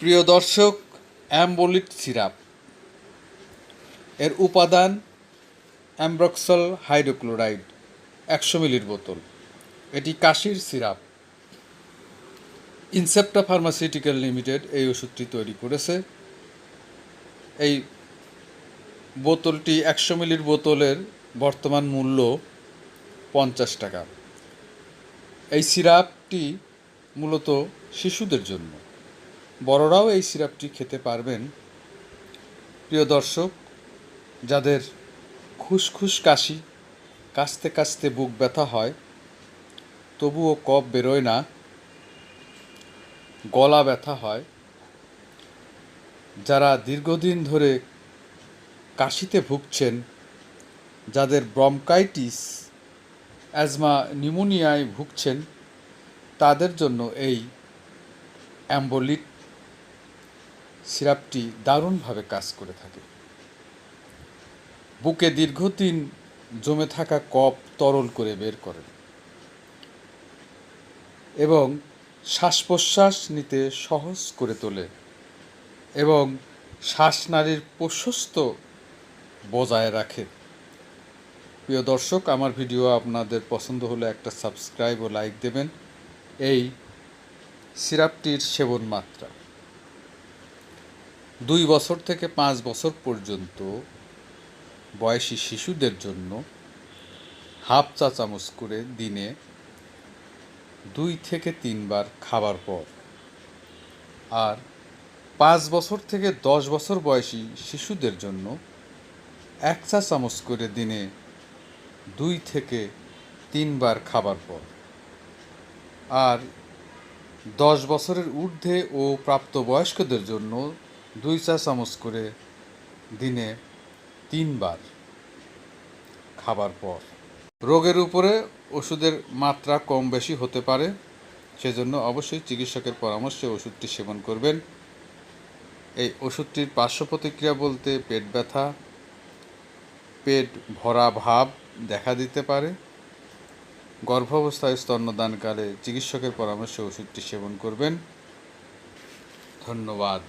প্রিয় দর্শক, অ্যাম্বোলিট সিরাপ। এর উপাদান অ্যাম্ব্রক্সল হাইড্রোক্লোরাইড, একশো মিলির বোতল। এটি কাশির সিরাপ। ইনসেপ্টা ফার্মাসিউটিক্যাল লিমিটেড এই ওষুধটি তৈরি করেছে। এই বোতলটি একশো মিলির বোতলের বর্তমান মূল্য পঞ্চাশ টাকা। এই সিরাপটি মূলত শিশুদের জন্য। বড়রাও এই সিরাপটি খেতে পারবেন। প্রিয় দর্শক, যাদের খুসখুস কাশি, কাশতে কাশতে বুক ব্যথা হয়, তবুও কফ বেরোয় না, গলা ব্যথা হয়। যারা দীর্ঘদিন ধরে কাশিতে ভুগছেন, যাদের ব্রমকাইটিস, অ্যাজমা, নিউমোনিয়ায় ভুগছেন, তাদের জন্য এই অ্যাম্বোলিট সিরাপটি দারুণভাবে কাজ করে থাকে। বুকে দীর্ঘদিন জমে থাকা কফ তরল করে বের করে। এবং শ্বাস প্রশ্বাস নিতে সহজ করে তোলে এবং শ্বাসনালীর প্রশস্ত বজায় রাখে। প্রিয় দর্শক, আমার ভিডিও আপনাদের পছন্দ হলে একটা সাবস্ক্রাইব ও লাইক দেবেন। এই সিরাপটির সেবন মাত্রা দুই বছর থেকে পাঁচ বছর পর্যন্ত বয়সী শিশুদের জন্য হাফ চা চামচ করে দিনে দুই থেকে তিনবার খাবার পর। আর পাঁচ বছর থেকে দশ বছর বয়সী শিশুদের জন্য এক চা চামচ করে দিনে দুই থেকে তিনবার খাবার পর। আর দশ বছরের ঊর্ধ্বে ও প্রাপ্তবয়স্কদের জন্য দুই চা চামচ করে দিনে তিনবার খাবার পর। রোগের উপরে ওষুধের মাত্রা কম বেশি হতে পারে, সেজন্য অবশ্যই চিকিৎসকের পরামর্শে ওষুধটি সেবন করবেন। এই ওষুধটির পার্শ্ব প্রতিক্রিয়া বলতে পেট ব্যথা, পেট ভরা ভাব দেখা দিতে পারে। গর্ভাবস্থায় স্তন্যদানকালে চিকিৎসকের পরামর্শে ওষুধটি সেবন করবেন। ধন্যবাদ।